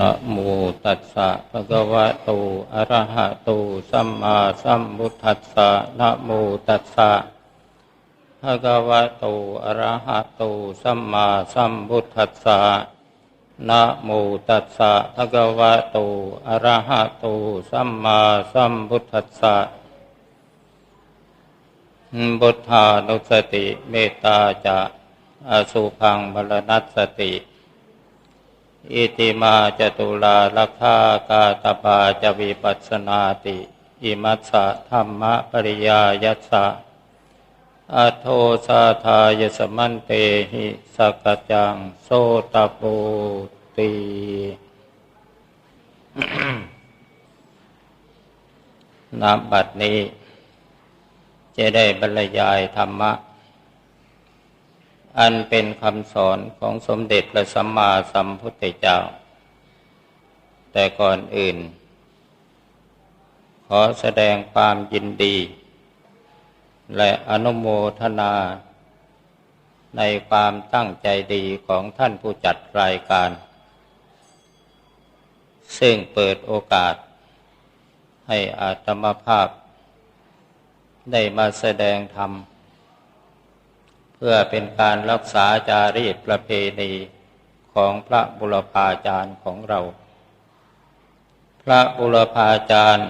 นะโมตัสสะภะคะวะโต อะระหะโต สัมมาสัมพุทธัสสะนะโมตัสสะภะคะวะโต อะระหะโต สัมมาสัมพุทธัสสะนะโมตัสสะภะคะวะโต อะระหะโต สัมมาสัมพุทธัสสะบุทธานุสติ เมตตาจะอสุพังบรนัสติ อิติมาจตุลาลักขากาตปาจวิปัสนาติ อิมัสสะธรรมปริยายัสสะอโทสาทายสมันเตหิสกจังโสตปูตีนาบัดนี้ จะได้บรรยายธรรมะ อันเป็นคำสอนของสมเด็จพระสัมมาสัมพุทธเจ้า แต่ก่อนอื่น ขอแสดงความยินดี และอนุโมทนา ในความตั้งใจดีของท่านผู้จัดรายการ ซึ่งเปิดโอกาส ให้อาตมภาพ ได้มาแสดงธรรม เพื่อเป็นการรักษาจารีตประเพณีของพระบุรพาจารย์ของเรา พระบุรพาจารย์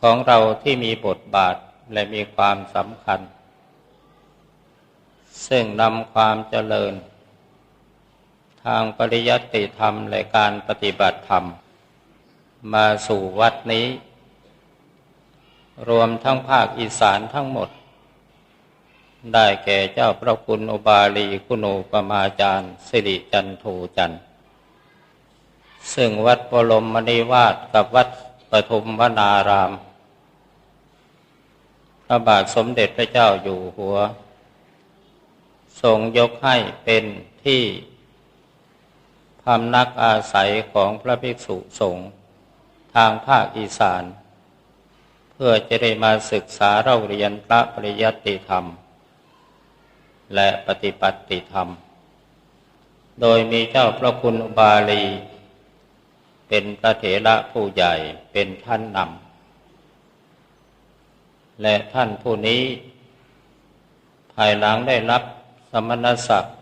ของเราที่มีบทบาทและมีความสำคัญ ซึ่งนำความเจริญ ทางปริยัติธรรมและการปฏิบัติธรรม มาสู่วัดนี้ รวมทั้งภาคอีสานทั้งหมด ได้แก่เจ้าพระคุณอุบาลีคุณูปมาจารย์สิริจันโทจัน ซึ่งวัดปรมมณีวาดกับวัดปฐุมวนาราม พระบาทสมเด็จพระเจ้าอยู่หัว ทรงยกให้เป็นที่พำนักอาศัยของพระภิกษุสงฆ์ทางภาคอีสาน เพื่อจะได้มาศึกษาเราเรียนพระปริยัติธรรม และปฏิปัติธรรม โดยมีเจ้าพระคุณบาลี เป็นพระเถระผู้ใหญ่เป็นท่านนำ และท่านผู้นี้ ภายหลังได้รับสมณศักดิ์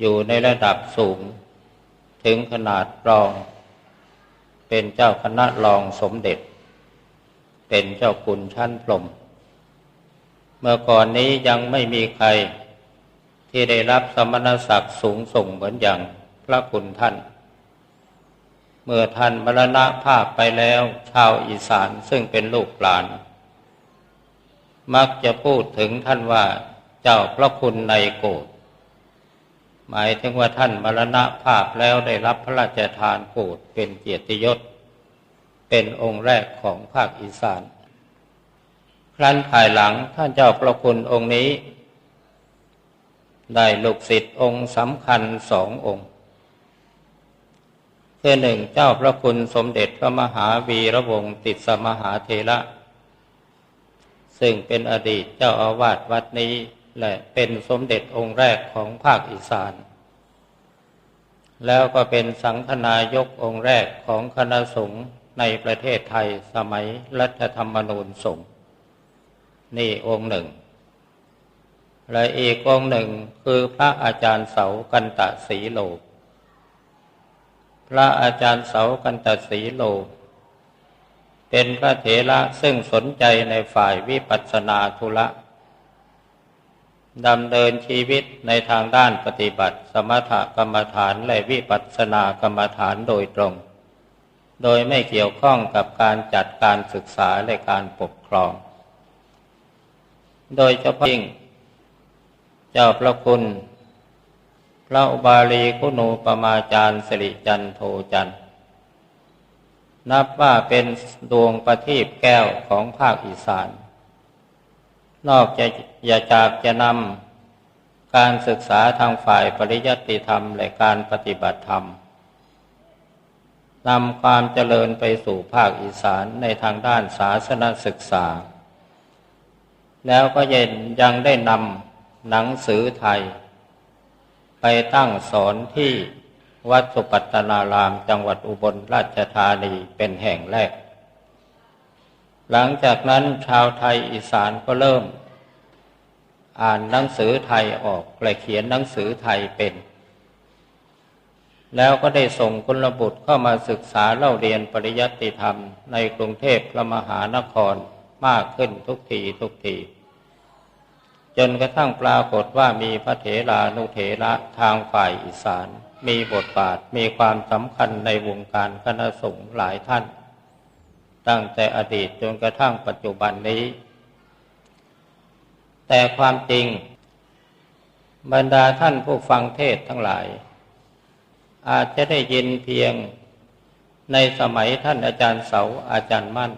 อยู่ในระดับสูง ถึงขนาดรอง เป็นเจ้าคณะรองสมเด็จ เป็นเจ้าคุณชั้นพรม มื่อก่อนนี้ยังไม่มีใคร ที่ได้รับสมณศักดิ์สูงส่งเหมือนอย่างพระคุณท่าน เมื่อท่านมรณภาพไปแล้ว ชาวอีสานซึ่งเป็นลูกหลาน มักจะพูดถึงท่านว่าเจ้าพระคุณในโกดหมายถึงว่าท่านมรณภาพแล้วได้รับพระราชทานโกดเป็นเกียรติยศ เป็นองค์แรกของภาคอีสาน ครั้นภายหลังท่านเจ้าพระคุณองค์นี้ ได้ลูกศิษย์องค์สำคัญสององค์คือหนึ่งเจ้าพระคุณสมเด็จพระมหาวีระวงศ์ติดสมหาเทระ ซึ่งเป็นอดีตเจ้าอาวาสวัดนี้และเป็นสมเด็จองค์แรกของภาคอีสาน แล้วก็เป็นสังฆนายกองค์แรกของคณะสงฆ์ในประเทศไทยสมัยรัฐธรรมนูญสงฆ์ นี่องค์หนึ่ง และอีกองค์หนึ่งคือพระอาจารย์เสากันตะสีโล พระอาจารย์เสากันตะสีโล เป็นพระเถระซึ่งสนใจในฝ่ายวิปัสสนาธุระดำเนินชีวิตในทางด้านปฏิบัติ สมถกรรมฐานและวิปัสสนากรรมฐานโดยตรง โดยไม่เกี่ยวข้องกับการจัดการศึกษาและการปกครอง โดยเฉพาะยิ่ง เจ้าพระคุณ พระอุบาลีคุโนปมาจารย์สิริจันโทจัน นับว่าเป็นดวงประทีปแก้วของภาคอีสาน นอกจากอย่าจากจะนำการศึกษาทางฝ่ายปริยัติธรรมและการปฏิบัติธรรมนำความเจริญไปสู่ภาคอีสานในทางด้านศาสนศึกษา แล้วก็ยังยังได้นำหนังสือไทย ไปตั้งสอนที่วัดสุปัตตนารามจังหวัดอุบลราชธานีเป็นแห่งแรก หลังจากนั้นชาวไทยอีสานก็เริ่ม อ่านหนังสือไทยออกและเขียนหนังสือไทยเป็น แล้วก็ได้ส่งกุลบุตรเข้ามาศึกษาเล่าเรียนปริยัติธรรมในกรุงเทพพระมหานครมากขึ้นทุกทีทุกที จนกระทั่งปรากฏว่ามีพระเถรานุเถระทางฝ่ายอีสาน มีบทบาทมีความสำคัญในวงการคณะสงฆ์หลายท่าน ตั้งแต่อดีตจนกระทั่งปัจจุบันนี้ แต่ความจริง บรรดาท่านผู้ฟังเทศทั้งหลาย อาจจะได้ยินเพียงในสมัยท่านอาจารย์เสาอาจารย์มั่น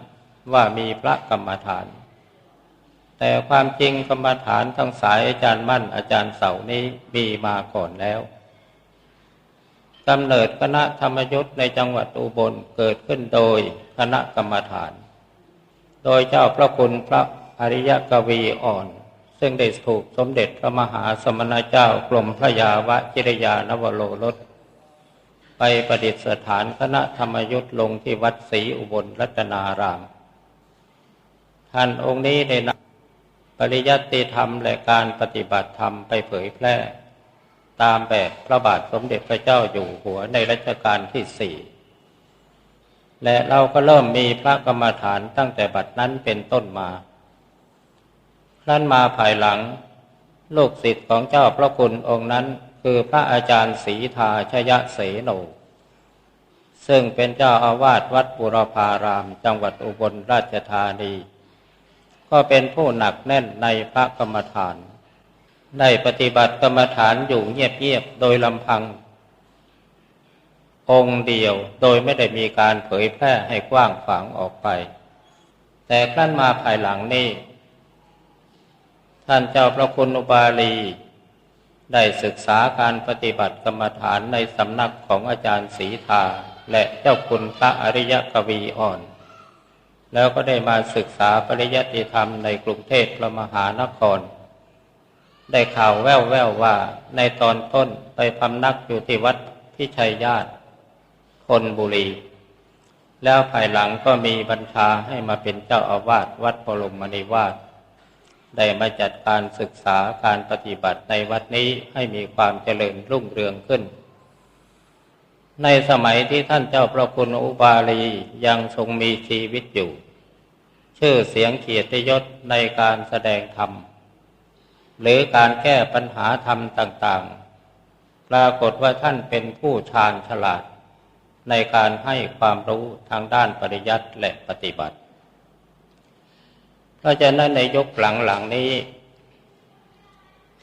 ว่ามีพระกรรมฐาน แต่ความจริงกรรมฐานทั้งสายอาจารย์มั่นอาจารย์เสานี้มีมาก่อนแล้วกำเนิดคณะธรรมยุทธ์ในจังหวัดอุบลเกิดขึ้นโดยคณะกรรมฐาน โดยเจ้าพระคุณพระอริยกวีอ่อน ซึ่งได้ถูกสมเด็จพระมหาสมณเจ้ากรมพระยาวจิรยานวโรรสไปประดิษฐานคณะธรรมยุทธ์ลงที่วัดศรีอุบลรัตนาราม ท่านองค์นี้ได้น ปริยัติธรรมและการปฏิบัติธรรมไปเผยแพร่ ตามแบบพระบาทสมเด็จพระเจ้าอยู่หัวในรัชกาลที่สี่และเราก็เริ่มมีพระกรรมฐานตั้งแต่บัดนั้นเป็นต้นมาครั้นมาภายหลัง ลูกศิษย์ของเจ้าพระคุณองค์นั้นคือพระอาจารย์ศรีทาชยะเสโนซึ่งเป็นเจ้าอาวาสวัดบุรพารามจังหวัดอุบลราชธานี ก็เป็นผู้หนักแน่นในพระกรรมฐาน ได้ปฏิบัติกรรมฐานอยู่เงียบๆโดยลำพัง องค์เดียวโดยไม่ได้มีการเผยแพร่ให้กว้างขวางออกไป แต่ครั้นมาภายหลังนี้ ท่านเจ้าพระคุณอุบาลี ได้ศึกษาการปฏิบัติกรรมฐานในสำนักของอาจารย์ศรีทาและเจ้าคุณพระอริยกวีอ่อน แล้วก็ได้มาศึกษาปริยัติธรรมในกรุงเทพพระมหานคร ได้ข่าวแว่วแววว่าในตอนต้นไปพำนักอยู่ที่วัดพิชัยญาติคนบุรี แล้วภายหลังก็มีบัญชาให้มาเป็นเจ้าอาวาสวัดปรมณีวาสได้มาจัดการศึกษาการปฏิบัติในวัดนี้ให้มีความเจริญรุ่งเรืองขึ้น ในสมัยที่ท่านเจ้าพระคุณอุบาลียังทรงมีชีวิตอยู่ ชื่อเสียงเกียรติยศในการแสดงธรรม หรือการแก้ปัญหาธรรมต่างๆ ปรากฏว่าท่านเป็นผู้ชาญฉลาด ในการให้ความรู้ทางด้านปริยัติและปฏิบัติ เพราะฉะนั้นในยุคหลังๆนี้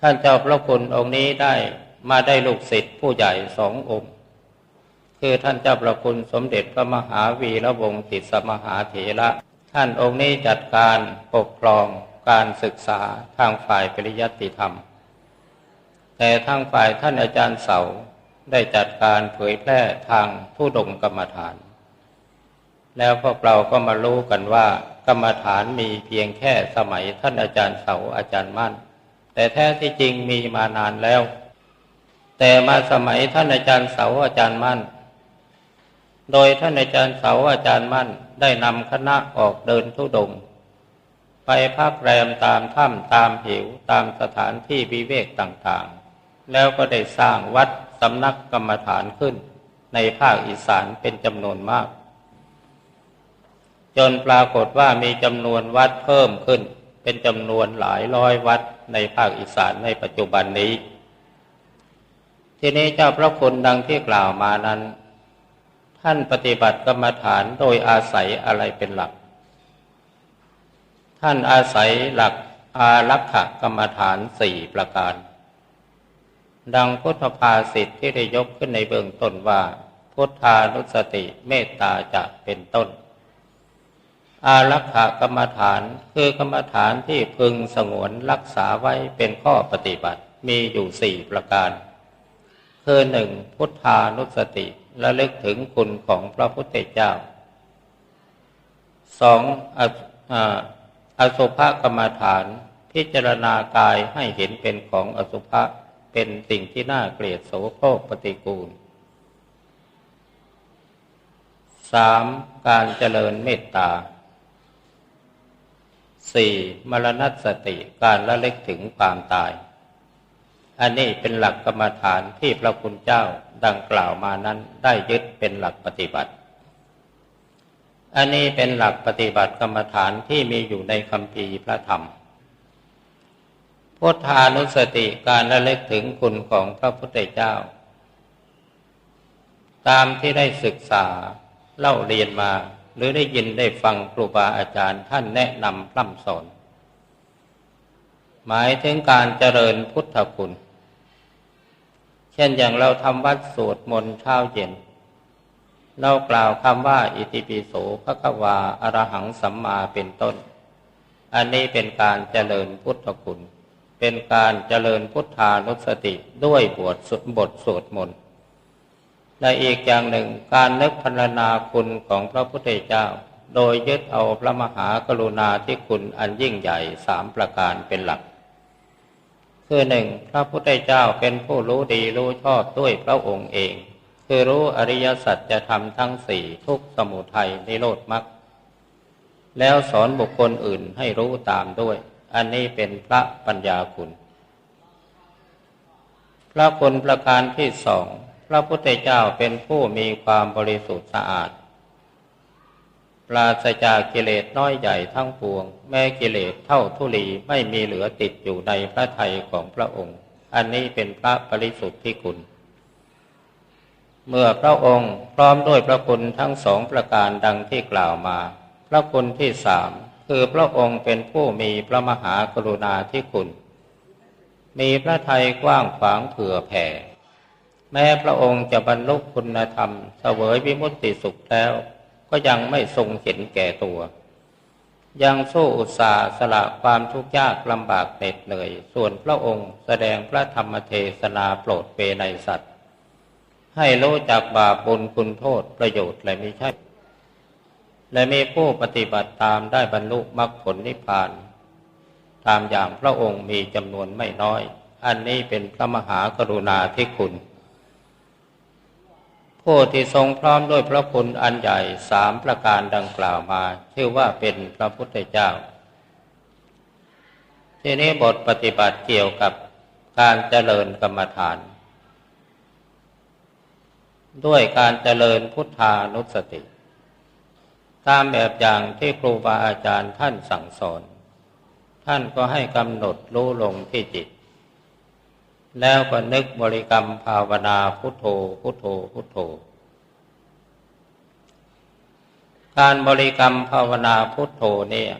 ท่านเจ้าพระคุณองค์นี้ได้มาได้ลูกศิษย์ผู้ใหญ่สององค์ คือท่านเจ้าประคุณสมเด็จพระมหาวีระวงศ์ติสมหาเถระ ท่านองค์นี้จัดการปกครองการศึกษาทางฝ่ายปริยัติธรรม แต่ทางฝ่ายท่านอาจารย์เสาได้จัดการเผยแพร่ทางผู้ดงกรรมฐาน แล้วพวกเราก็มารู้กันว่ากรรมฐานมีเพียงแค่สมัยท่านอาจารย์เสาอาจารย์มั่น แต่แท้ที่จริงมีมานานแล้ว แต่มาสมัยท่านอาจารย์เสาอาจารย์มั่น โดยท่านอาจารย์เสาอาจารย์มั่นได้นำคณะออกเดินทุดง ไปพักแรมตามถ้ำตามเหวตามสถานที่วิเวกต่างๆ แล้วก็ได้สร้างวัดสำนักกรรมฐานขึ้น ในภาคอีสานเป็นจำนวนมาก จนปรากฏว่ามีจำนวนวัดเพิ่มขึ้น เป็นจำนวนหลายร้อยวัดในภาคอีสานในปัจจุบันนี้ ทีนี้เจ้าพระคุณดังที่กล่าวมานั้น ท่านปฏิบัติกรรมฐานโดยอาศัยอะไรเป็นหลัก ท่านอาศัยหลักอารักขกรรมฐานสี่ประการ ดังพุทธภาษิตที่ได้ยกขึ้นในเบื้องต้นว่า พุทธานุสติเมตตาจะเป็นต้น อารักขกรรมฐานคือกรรมฐานที่พึงสงวนรักษาไว้เป็นข้อปฏิบัติมีอยู่สี่ประการ คือหนึ่งพุทธานุสติ ระลึกถึงคุณของพระพุทธเจ้าสองอสุภกรรมฐาน พิจารณากายให้เห็นเป็นของอสุภะเป็นสิ่งที่น่าเกลียดโสโครกปฏิกูลสามการเจริญเมตตาสี่มรณสติการละเล็กถึงความตาย อันนี้เป็นหลักกรรมฐานที่พระคุณเจ้าดังกล่าวมานั้นได้ยึดเป็นหลักปฏิบัติ อันนี้เป็นหลักปฏิบัติกรรมฐานที่มีอยู่ในคำพีพระธรรมพุทธานุสติการระลึกถึงคุณของพระพุทธเจ้า ตามที่ได้ศึกษาเล่าเรียนมา หรือได้ยินได้ฟังครูบาอาจารย์ท่านแนะนำพร่ำสอน หมายถึงการเจริญพุทธคุณ เช่นอย่างเราทำวัดสวดมนต์เช้าเย็น เรากล่าวคำว่า อิติปิโสพระกวาอรหังสัมมาเป็นต้น อันนี้เป็นการเจริญพุทธคุณ เป็นการเจริญพุทธานุสติด้วยบทบทสวดมนต์และอีกอย่างหนึ่งการนึกพรรณนาคุณของพระพุทธเจ้า โดยยึดเอาพระมหากรุณาธิคุณอันยิ่งใหญ่สามประการเป็นหลัก คือหนึ่งพระพุทธเจ้าเป็นผู้รู้ดีรู้ชอบด้วยพระองค์เอง คือรู้อริยสัจจะทำทั้งสี่ทุกสมุทัยนิโรธมรรคแล้วสอนบุคคลอื่นให้รู้ตามด้วย อันนี้เป็นพระปัญญาคุณ พระคุณประการที่สอง พระพุทธเจ้าเป็นผู้มีความบริสุทธิ์สะอาด ปราศจากกิเลสน้อยใหญ่ทั้งปวง แม้กิเลสเท่าทุลีไม่มีเหลือติดอยู่ในพระทัยของพระองค์ อันนี้เป็นพระบริสุทธิ์ที่คุณ เมื่อพระองค์พร้อมด้วยพระคุณทั้งสองประการดังที่กล่าวมา พระคุณที่สามคือพระองค์เป็นผู้มีพระมหากรุณาธิคุณ มีพระทัยกว้างขวางเผื่อแผ่ แม้พระองค์จะบรรลุคุณธรรมเสวยวิมุตติสุขแล้ว ก็ยังไม่ทรงเห็นแก่ตัว ยังสู้อุตสาห์สละความทุกข์ยากลำบากเหน็ดเหนื่อย ส่วนพระองค์แสดงพระธรรมเทศนาโปรดเปในสัตว์ ให้รู้จักบาปบุญคุณโทษประโยชน์และมิใช่ และมีผู้ปฏิบัติตามได้บรรลุมรรคผลนิพพาน ตามอย่างพระองค์มีจำนวนไม่น้อย อันนี้เป็นพระมหากรุณาธิคุณ ผู้ที่ทรงพร้อมด้วยพระคุณอันใหญ่สามประการดังกล่าวมา ชื่อว่าเป็นพระพุทธเจ้า ทีนี้บทปฏิบัติเกี่ยวกับการเจริญกรรมฐาน ด้วยการเจริญพุทธานุสติ ตามแบบอย่างที่ครูบาอาจารย์ท่านสั่งสอน ท่านก็ให้กำหนดรู้ลงที่จิต แล้วก็นึกบริกรรมภาวนาพุทโธพุทโธพุทโธ การบริกรรมภาวนาพุทโธเนี่ย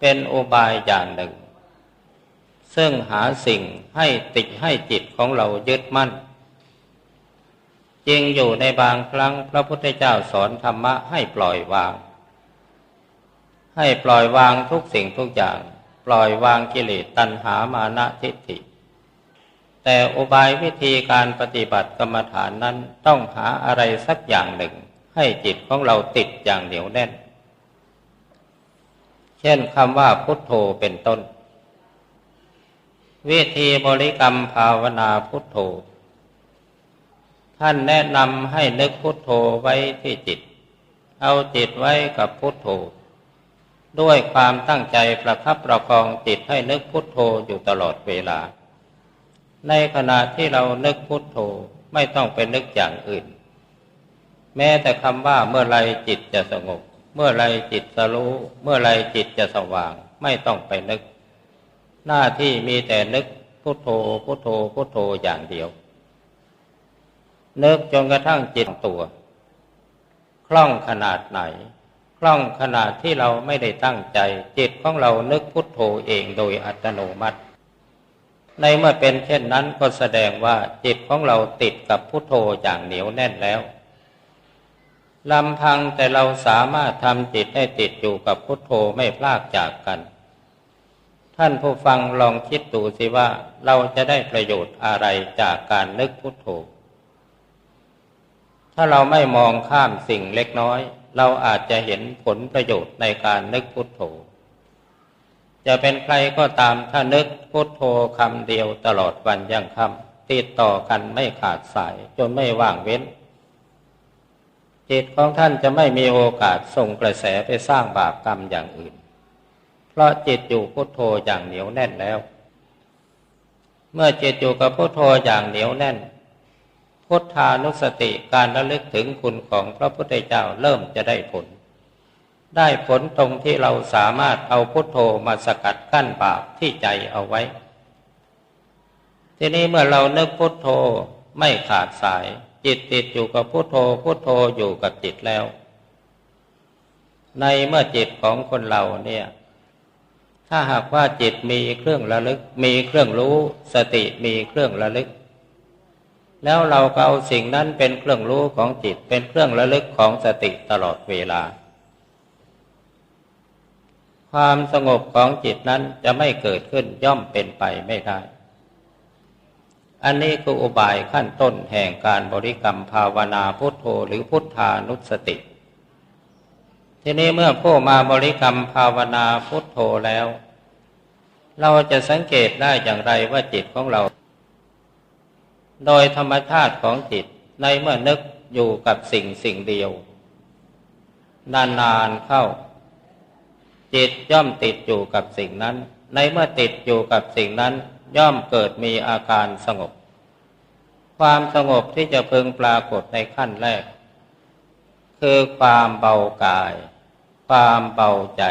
เป็นอุบายอย่างหนึ่ง ซึ่งหาสิ่งให้ติดให้จิตของเรายึดมั่นจริงอยู่ในบางครั้งพระพุทธเจ้าสอนธรรมะให้ปล่อยวาง ให้ปล่อยวางทุกสิ่งทุกอย่าง ปล่อยวางกิเลสตัณหามานะทิฏฐิ แต่อุบายวิธีการปฏิบัติกรรมฐานนั้นต้องหาอะไรสักอย่างหนึ่ง ให้จิตของเราติดอย่างเหนียวแน่น เช่นคำว่าพุทโธเป็นต้น วิธีบริกรรมภาวนาพุทโธ ท่านแนะนำให้นึกพุทโธไว้ที่จิต เอาจิตไว้กับพุทโธ ด้วยความตั้งใจประคับประคองจิตให้นึกพุทโธอยู่ตลอดเวลา ในขณะที่เรานึกพุทโธไม่ต้องไปนึกอย่างอื่น แม้แต่คำว่าเมื่อไรจิตจะสงบ เมื่อไรจิตจะรู้ เมื่อไรจิตจะสว่าง ไม่ต้องไปนึก หน้าที่มีแต่นึกพุทโธพุทโธพุทโธอย่างเดียว นึกจนกระทั่งจิตตัวคล่องขนาดไหนคล่องขนาดที่เราไม่ได้ตั้งใจ จิตของเรานึกพุทโธเองโดยอัตโนมัติ ในเมื่อเป็นเช่นนั้นก็แสดงว่าจิตของเราติดกับพุทโธอย่างเหนียวแน่นแล้วลำพังแต่เราสามารถทำจิตให้ติดอยู่กับพุทโธไม่พลากจากกัน ท่านผู้ฟังลองคิดดูสิว่าเราจะได้ประโยชน์อะไรจากการนึกพุทโธ ถ้าเราไม่มองข้ามสิ่งเล็กน้อย เราอาจจะเห็นผลประโยชน์ในการนึกพุทโธ จะเป็นใครก็ตามถ้านึกพุทโธคำเดียวตลอดวันยังคำติดต่อกันไม่ขาดสายจนไม่ว่างเว้น จิตของท่านจะไม่มีโอกาสส่งกระแสไปสร้างบาปกรรมอย่างอื่น เพราะจิตอยู่พุทโธอย่างเหนียวแน่นแล้ว เมื่อจิตอยู่กับพุทโธอย่างเหนียวแน่น พุทธานุสติการระลึกถึงคุณของพระพุทธเจ้าเริ่มจะได้ผล ได้ผลตรงที่เราสามารถเอาพุทโธมาสกัดกั้นบาปที่ใจเอาไว้ ทีนี้เมื่อเรานึกพุทโธไม่ขาดสาย จิตติดอยู่กับพุทโธพุทโธอยู่กับจิตแล้ว ในเมื่อจิตของคนเราเนี่ย ถ้าหากว่าจิตมีเครื่องระลึก มีเครื่องรู้ สติมีเครื่องระลึก แล้วเราก็เอาสิ่งนั้นเป็นเครื่องรู้ของจิตเป็นเครื่องระลึกของสติตลอดเวลา ความสงบของจิตนั้นจะไม่เกิดขึ้นย่อมเป็นไปไม่ได้ อันนี้คืออุบายขั้นต้นแห่งการบริกรรมภาวนาพุทโธหรือพุทธานุสติ ทีนี้เมื่อผู้มาบริกรรมภาวนาพุทโธแล้ว เราจะสังเกตได้อย่างไรว่าจิตของเรา โดยธรรมชาติของจิตในเมื่อนึกอยู่กับสิ่งสิ่งเดียว นานๆเข้า จิตย่อมติดอยู่กับสิ่งนั้น ในเมื่อติดอยู่กับสิ่งนั้น ย่อมเกิดมีอาการสงบ ความสงบที่จะพึงปรากฏในขั้นแรก คือความเบากาย ความเบาใจ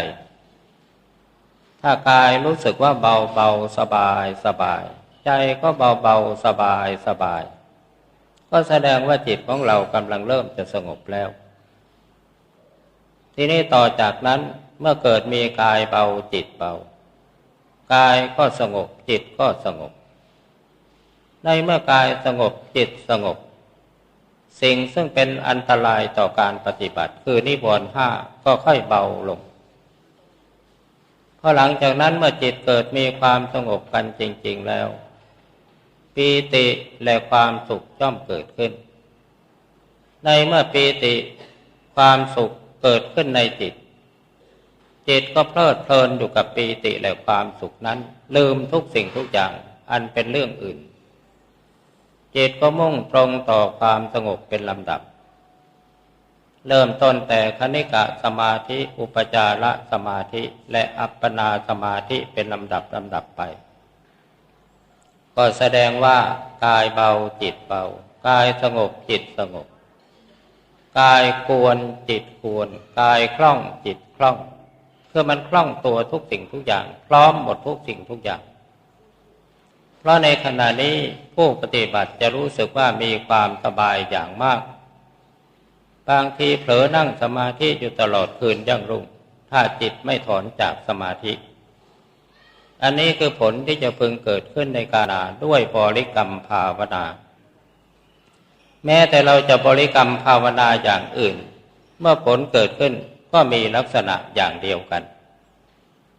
ถ้ากายรู้สึกว่าเบาเบาสบายสบาย ใจก็เบาเบาสบายสบาย ก็แสดงว่าจิตของเรากำลังเริ่มจะสงบแล้ว ทีนี้ต่อจากนั้น เมื่อเกิดมีกายเบาจิตเบา กายก็สงบจิตก็สงบ ในเมื่อกายสงบจิตสงบ สิ่งซึ่งเป็นอันตรายต่อการปฏิบัติ คือนิวรณ์ห้าก็ค่อยเบาลงพอหลังจากนั้นเมื่อจิตเกิดมีความสงบกันจริง ๆแล้วปีติและความสุขย่อมเกิดขึ้น ในเมื่อปีติความสุขเกิดขึ้นในจิต จิตก็เพลิดเพลินอยู่กับปีติและความสุขนั้น ลืมทุกสิ่งทุกอย่างอันเป็นเรื่องอื่น จิตก็มุ่งตรงต่อความสงบเป็นลำดับ เริ่มต้นแต่คณิกะสมาธิอุปจารสมาธิและอัปปนาสมาธิเป็นลำดับลำดับไป ก็แสดงว่ากายเบาจิตเบากายสงบจิตสงบ กายควรจิตควร กายคล่องจิตคล่อง คือมันคล่องตัวทุกสิ่งทุกอย่าง พร้อมหมดทุกสิ่งทุกอย่าง เพราะในขณะนี้ผู้ปฏิบัติจะรู้สึกว่ามีความสบายอย่างมาก บางทีเผลอนั่งสมาธิอยู่ตลอดคืนยั่งรุ่ง ถ้าจิตไม่ถอนจากสมาธิ อันนี้คือผลที่จะพึงเกิดขึ้นในการาด้วยบริกรรมภาวนา แม้แต่เราจะบริกรรมภาวนาอย่างอื่น เมื่อผลเกิดขึ้น ก็มีลักษณะอย่างเดียวกัน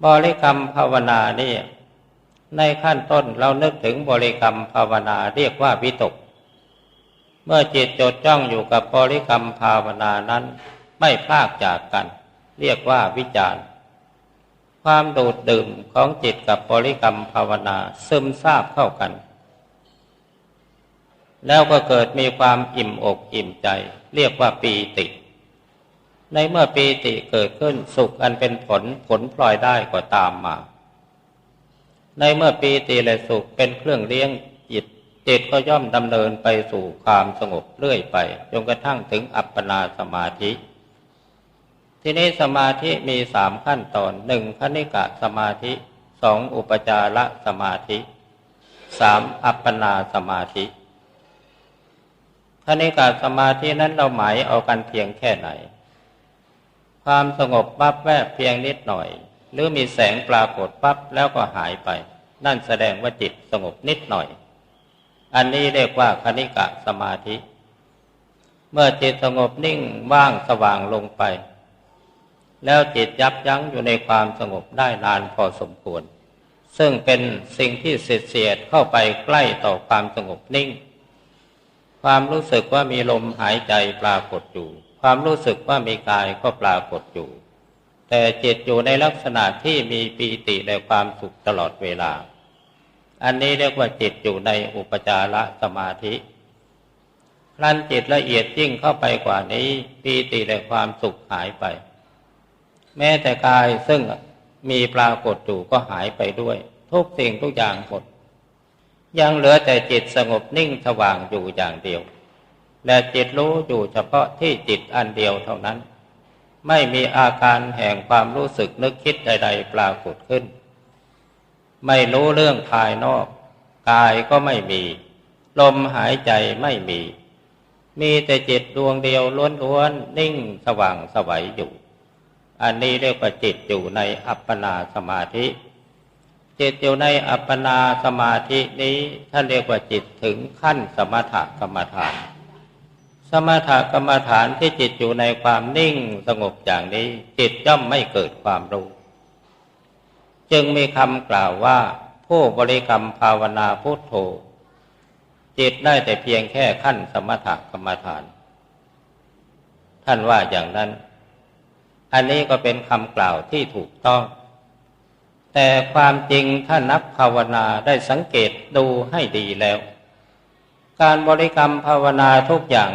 บริกรรมภาวนานี่ในขั้นต้นเรานึกถึงบริกรรมภาวนาเรียกว่าวิตก เมื่อจิตจดจ้องอยู่กับบริกรรมภาวนานั้น ไม่พลากจากกัน เรียกว่าวิจารความดูดดื่มของจิตกับบริกรรมภาวนาซึมซาบเข้ากัน แล้วก็เกิดมีความอิ่มอกอิ่มใจ เรียกว่าปีติ ในเมื่อปีติเกิดขึ้นสุขอันเป็นผลผลพลอยได้ก็ตามมา ในเมื่อปีติและสุขเป็นเครื่องเลี้ยงจิตจิตก็ย่อมดำเนินไปสู่ความสงบเรื่อยไปจนกระทั่งถึงอัปปนาสมาธิ ทีนี้สมาธิมีสามขั้นตอนหนึ่งคณิกะสมาธิสองอุปจารสมาธิสามอัปปนาสมาธิคณิกะสมาธินั้นเราหมายเอากันเพียงแค่ไหน ความสงบปั๊บแวบเพียงนิดหน่อย หรือมีแสงปรากฏปั๊บแล้วก็หายไป นั่นแสดงว่าจิตสงบนิดหน่อย อันนี้เรียกว่าคณิกะสมาธิ เมื่อจิตสงบนิ่งว่างสว่างลงไป แล้วจิตยับยั้งอยู่ในความสงบได้นานพอสมควร ซึ่งเป็นสิ่งที่เสียดเสียดเข้าไปใกล้ต่อความสงบนิ่ง ความรู้สึกว่ามีลมหายใจปรากฏอยู่ ความรู้สึกว่ามีกายก็ปรากฏอยู่ แต่จิตอยู่ในลักษณะที่มีปีติและความสุขตลอดเวลา อันนี้เรียกว่าจิตอยู่ในอุปจารสมาธิคพลันจิตละเอียดยิ่งเข้าไปกว่านี้ปีติและความสุขหายไป แม้แต่กายซึ่งมีปรากฏอยู่ก็หายไปด้วย ทุกสิ่งทุกอย่างหมด ยังเหลือแต่จิตสงบนิ่งสว่างอยู่อย่างเดียว และจิตรู้อยู่เฉพาะที่จิตอันเดียวเท่านั้น ไม่มีอาการแห่งความรู้สึกนึกคิดใด ๆ ปรากฏขึ้น ไม่รู้เรื่องภายนอก กายก็ไม่มี ลมหายใจไม่มี มีแต่จิตดวงเดียวล้วนๆนิ่งสว่างสวัยอยู่ อันนี้เรียกว่าจิตอยู่ในอัปปนาสมาธิจิตอยู่ในอัปปนาสมาธินี้ท่านเรียกว่าจิตถึงขั้นสมถกรรมฐาน สมถกรรมฐานที่จิตอยู่ในความนิ่งสงบอย่างนี้ จิตย่อมไม่เกิดความรู้ จึงมีคำกล่าวว่า ผู้บริกรรมภาวนาพุทโธ จิตได้แต่เพียงแค่ขั้นสมถกรรมฐาน ท่านว่าอย่างนั้น อันนี้ก็เป็นคำกล่าวที่ถูกต้อง แต่ความจริงถ้านักภาวนาได้สังเกตดูให้ดีแล้วการบริกรรมภาวนาทุกอย่าง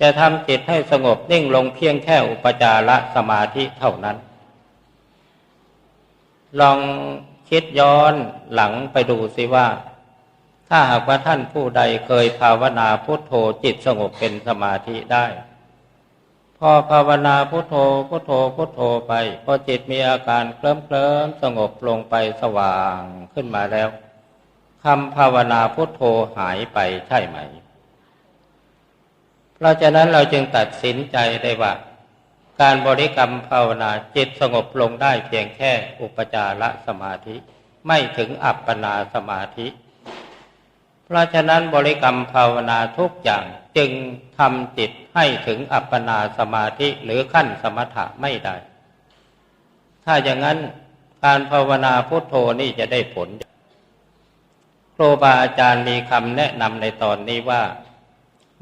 จะทำจิตให้สงบนิ่งลงเพียงแค่อุปจารสมาธิเท่านั้น ลองคิดย้อนหลังไปดูสิว่า ถ้าหากว่าท่านผู้ใดเคยภาวนาพุทโธจิตสงบเป็นสมาธิได้ พอภาวนาพุทโธพุทโธพุทโธไป พอจิตมีอาการเคลิ้มเคลิ้มสงบลงไปสว่างขึ้นมาแล้วคำภาวนาพุทโธหายไปใช่ไหม เพราะฉะนั้นเราจึงตัดสินใจได้ว่า การบริกรรมภาวนาจิตสงบลงได้เพียงแค่อุปจารสมาธิ ไม่ถึงอัปปนาสมาธิ เพราะฉะนั้นบริกรรมภาวนาทุกอย่างจึงทำจิตให้ถึงอัปปนาสมาธิหรือขั้นสมถะไม่ได้ ถ้าอย่างนั้นการภาวนาพุทโธนี่จะได้ผลครูบาอาจารย์มีคำแนะนำในตอนนี้ว่า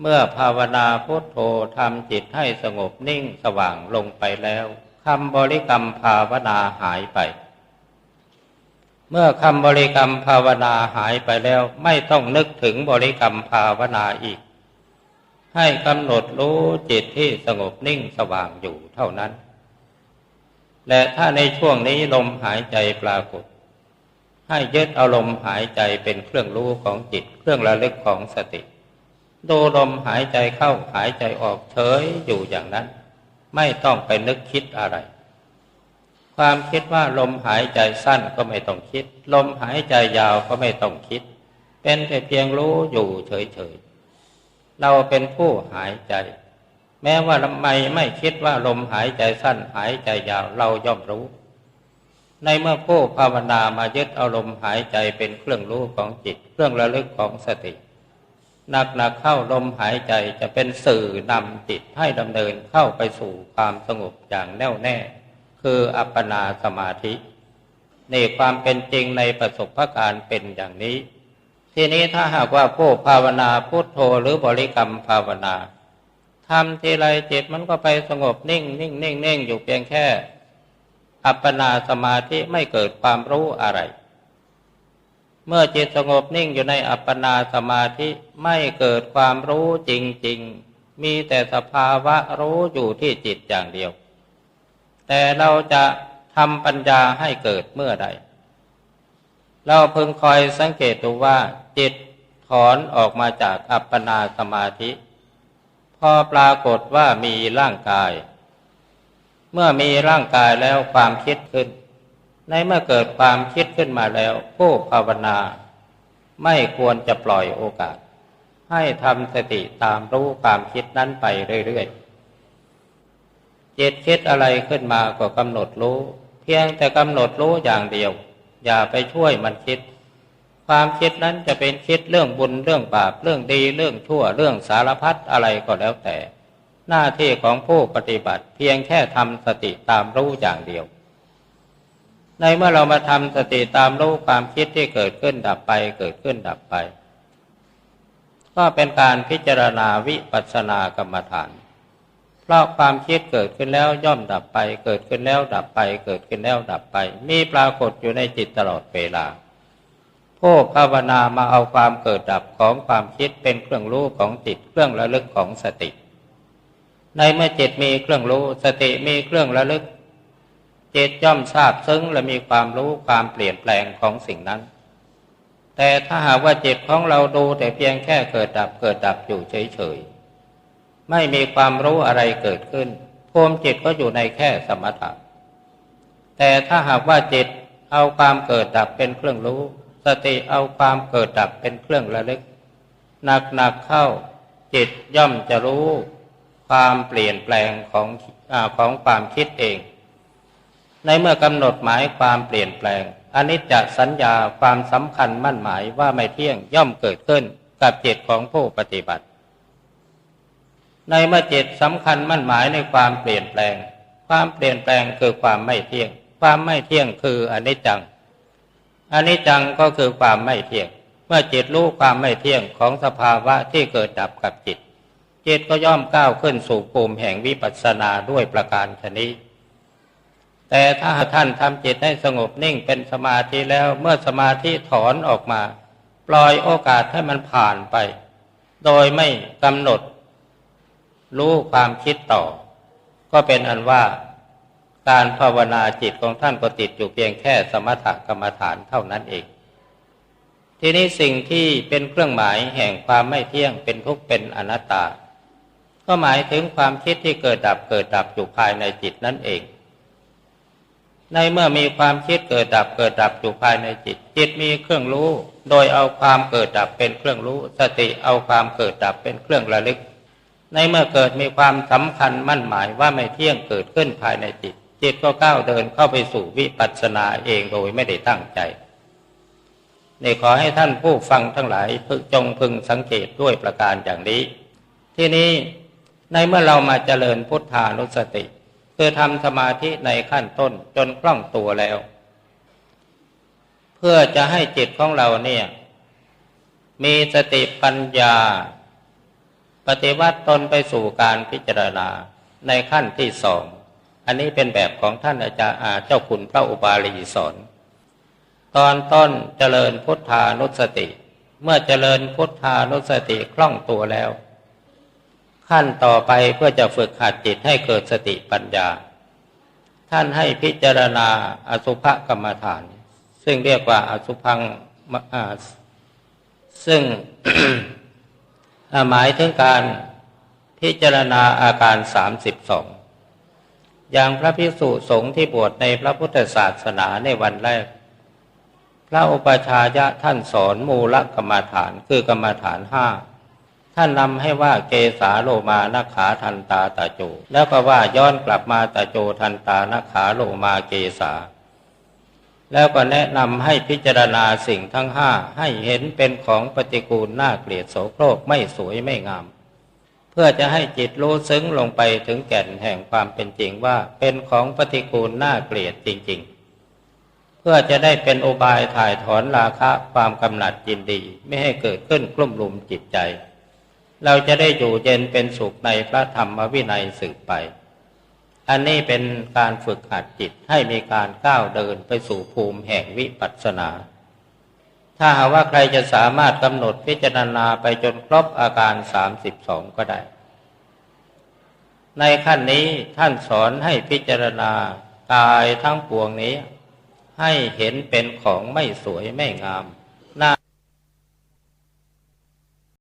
เมื่อภาวนาพุทโธทำจิตให้สงบนิ่งสว่างลงไปแล้วคำบริกรรมภาวนาหายไป เมื่อคำบริกรรมภาวนาหายไปแล้ว ไม่ต้องนึกถึงบริกรรมภาวนาอีก ให้กำหนดรู้จิตที่สงบนิ่งสว่างอยู่เท่านั้น และถ้าในช่วงนี้ลมหายใจปรากฏ ให้ยึดอารมณ์หายใจเป็นเครื่องรู้ของจิตเครื่องระลึกของสติ ดูลมหายใจเข้าหายใจออกเฉยอยู่อย่างนั้น ไม่ต้องไปนึกคิดอะไร ความคิดว่าลมหายใจสั้นก็ไม่ต้องคิด ลมหายใจยาวก็ไม่ต้องคิด เป็นแต่เพียงรู้อยู่เฉยๆเราเป็นผู้หายใจ แม้ว่าทำไมไม่คิดว่าลมหายใจสั้นหายใจยาวเราย่อมรู้ ในเมื่อผู้ภาวนามายึดอารมณ์หายใจเป็นเครื่องรู้ของจิต เครื่องระลึกของสติ หนักหนักเข้าลมหายใจจะเป็นสื่อนำจิตให้ดำเนินเข้าไปสู่ความสงบอย่างแน่วแน่ คืออัปปนาสมาธิในความเป็นจริงในประสบการณ์เป็นอย่างนี้ ทีนี้ถ้าหากว่าผู้ภาวนาพุทโธหรือบริกรรมภาวนาทำทีไรจิตมันก็ไปสงบนิ่งนิ่งนิ่งนิ่งอยู่เพียงแค่ อัปปนาสมาธิไม่เกิดความรู้อะไร เมื่อจิตสงบนิ่งอยู่ในอัปปนาสมาธิไม่เกิดความรู้จริง ๆ มีแต่สภาวะรู้อยู่ที่จิตอย่างเดียว แต่เราจะทำปัญญาให้เกิดเมื่อใด เราพึงคอยสังเกตดูว่า จิตถอนออกมาจากอัปปนาสมาธิ พอปรากฏว่ามีร่างกาย เมื่อมีร่างกายแล้วความคิดขึ้น ในเมื่อเกิดความคิดขึ้นมาแล้ว ผู้ภาวนา ไม่ควรจะปล่อยโอกาส ให้ทำสติตามรู้ความคิดนั้นไปเรื่อยๆจิตคิดอะไรขึ้นมาก็กำหนดรู้ เพียงแต่กำหนดรู้อย่างเดียว อย่าไปช่วยมันคิด ความคิดนั้นจะเป็นคิดเรื่องบุญเรื่องบาปเรื่องดีเรื่องชั่วเรื่องสารพัดอะไรก็แล้วแต่ หน้าที่ของผู้ปฏิบัติเพียงแค่ทำสติตามรู้อย่างเดียว ในเมื่อเรามาทำสติตามรู้ความคิดที่เกิดขึ้นดับไป เกิดขึ้นดับไป ก็เป็นการพิจารณาวิปัสสนากรรมฐาน เพราะความคิดเกิดขึ้นแล้วย่อมดับไป เกิดขึ้นแล้วดับไป เกิดขึ้นแล้วดับไป มีปรากฏอยู่ในจิตตลอดเวลาผู้ภาวนามาเอาความเกิดดับของความคิดเป็นเครื่องรู้ของจิตเครื่องระลึกของสติ ในเมื่อจิตมีเครื่องรู้สติมีเครื่องระลึก จิตย่อมทราบซึ้งและมีความรู้ความเปลี่ยนแปลงของสิ่งนั้น แต่ถ้าหากว่าจิตของเราดูแต่เพียงแค่เกิดดับเกิดดับอยู่เฉยๆ ไม่มีความรู้อะไรเกิดขึ้นภูมิจิตก็อยู่ในแค่สมถะ แต่ถ้าหากว่าจิตเอาความเกิดดับเป็นเครื่องรู้ สติเอาความเกิดดับเป็นเครื่องระลึกหนักๆเข้าจิตย่อมจะรู้ความเปลี่ยนแปลงของอของความคิดเอง ในเมื่อกำหนดหมายความเปลี่ยนแปลงอนิจจสัญญาความสำคัญมั่นหมายว่าไม่เที่ยงย่อมเกิดขึ้นกับจิตของผู้ปฏิบัติ ในเมื่อจิตสำคัญมั่นหมายในความเปลี่ยนแปลง ความเปลี่ยนแปลงคือความไม่เที่ยง ความไม่เที่ยงคืออนิจจังอนิจจังก็คือความไม่เที่ยง เมื่อจิตรู้ความไม่เที่ยงของสภาวะที่เกิดดับกับจิต จิตก็ย่อมก้าวขึ้นสู่ภูมิแห่งวิปัสสนาด้วยประการชนี้ แต่ถ้าท่านทำจิตให้สงบนิ่งเป็นสมาธิแล้วเมื่อสมาธิถอนออกมา ปล่อยโอกาสให้มันผ่านไป โดยไม่กำหนด รู้ความคิดต่อ ก็เป็นอันว่าการภาวนาจิตของท่านก็ติดอยู่เพียงแค่สมถกรรมฐานเท่านั้นเอง ทีนี้สิ่งที่เป็นเครื่องหมายแห่งความไม่เที่ยงเป็นทุกข์เป็นอนัตตา ก็หมายถึงความคิดที่เกิดดับเกิดดับอยู่ภายในจิตนั่นเอง ในเมื่อมีความคิดเกิดดับเกิดดับอยู่ภายในจิต จิตมีเครื่องรู้ โดยเอาความเกิดดับเป็นเครื่องรู้ สติเอาความเกิดดับเป็นเครื่องระลึก ในเมื่อเกิดมีความสำคัญมั่นหมายว่าไม่เที่ยงเกิดขึ้นภายในจิต จิตก็ก้าวเดินเข้าไปสู่วิปัสสนาเองโดยไม่ได้ตั้งใจนี่ขอให้ท่านผู้ฟังทั้งหลายพึงจงพึงสังเกตด้วยประการอย่างนี้ ที่นี้ในเมื่อเรามาเจริญพุทธานุสติ คือทำสมาธิในขั้นต้นจนคล่องตัวแล้ว เพื่อจะให้จิตของเราเนี่ย มีสติปัญญา ปฏิวัติตนไปสู่การพิจารณาในขั้นที่สอง อันนี้เป็นแบบของท่านอาจารย์เจ้าคุณพระอุบาลีสอนตอนต้นเจริญพุทธานุสติ เมื่อเจริญพุทธานุสติคล่องตัวแล้ว ขั้นต่อไปเพื่อจะฝึกหัดจิตให้เกิดสติปัญญา ท่านให้พิจารณาอสุภกรรมฐาน ซึ่งเรียกว่าอสุพังซึ่งหมายถึงการพิจารณาอาการสามสิบสองอย่างพระภิกษุสงฆ์ที่บวชในพระพุทธศาสนาในวันแรก พระอุปชายะท่านสอนมูลกรรมฐานคือกรรมฐานห้า ท่านนำให้ว่าเกสาโลมานาขาทันตาตาโจ แล้วก็ว่าย้อนกลับมาตาโจทันตานาขาโลมาเกสา แล้วก็แนะนำให้พิจารณาสิ่งทั้งห้าให้เห็นเป็นของปฏิกูลน่าเกลียดโสโครกไม่สวยไม่งาม เพื่อจะให้จิตรู้ซึ้งลงไปถึงแก่นแห่งความเป็นจริงว่าเป็นของปฏิกูลน่าเกลียดจริง ๆ เพื่อจะได้เป็นอบายถ่ายถอนราคะความกำหนัดยินดี ไม่ให้เกิดขึ้นกลุ่มลุมจิตใจ เราจะได้อยู่เย็นเป็นสุขในพระธรรมวินัยสืบไป อันนี้เป็นการฝึกหัดจิตให้มีการก้าวเดินไปสู่ภูมิแห่งวิปัสสนา ถ้าหากว่าใครจะสามารถกำหนดพิจารณาไปจนครบอาการสามสิบสองก็ได้ ในขั้นนี้ท่านสอนให้พิจารณากายทั้งปวงนี้ ให้เห็นเป็นของไม่สวยไม่งามน่า